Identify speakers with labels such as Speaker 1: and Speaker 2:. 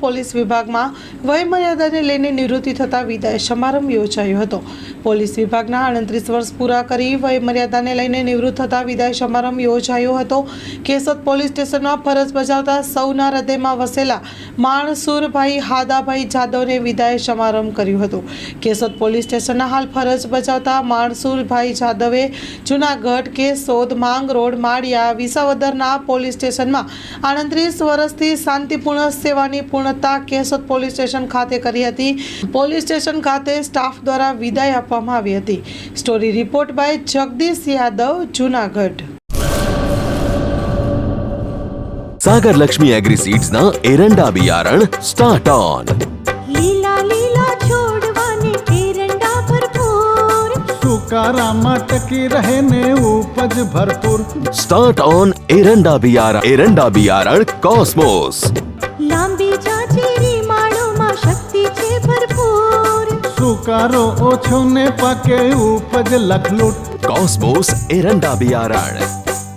Speaker 1: Police વિભાગમાં વયમર્યાદાને લઈને નિવૃત્તિ થતા વિદાય સમારંભ યોજાયો હતો. પોલીસ વિભાગના અડત્રીસ વર્ષ પૂરા કરી વયમર્યાદાને લઈને નિવૃત્ત થતા વિદાય સમારંભ યોજાયો હતો. કેશોદ પોલીસ સ્ટેશનમાં ફરજ બજાવતા સૌના હૃદયમાં વસેલા માણસુરભાઈ હાદાભાઈ જાદવને વિદાય સમારંભ કર્યું હતું. કેશોદ પોલીસ સ્ટેશનના હાલ ફરજ બજાવતા માણસુરભાઈ જાદવે જૂનાગઢ કેશોદ માંગ રોડ માળિયા વિસાવદરના પોલીસ સ્ટેશનમાં આડત્રીસ વર્ષથી શાંતિપૂર્ણ સેવાની પૂર્ણતા કેશોદ પોલીસ સ્ટેશન ખાતે કરી હતી પોલીસ સ્ટેશન ખાતે સ્ટાફ દ્વારા વિદાય આપવામાં આવી હતી story report by Jagdish Yadav Junagadh
Speaker 2: Sagar Lakshmi agri seeds ના એરંડા બિયારણ સ્ટાર્ટ ઓન
Speaker 3: લીલા લીલા છોડવાને એરંડા ભરપૂર
Speaker 4: સુકારામાં ટકી રહેને ઉપજ ભરપૂર
Speaker 2: સ્ટાર્ટ ઓન એરંડા બિયારણ એરંડા બિયારણ
Speaker 3: કોસ્મોસ શેરી માળોમાં શક્તિ છે ભરપૂર.
Speaker 4: સુકારો ઓછો ને પાકે ઉપજ લખલૂટ.
Speaker 2: કોસ્મોસ એરંડા બિયારણ.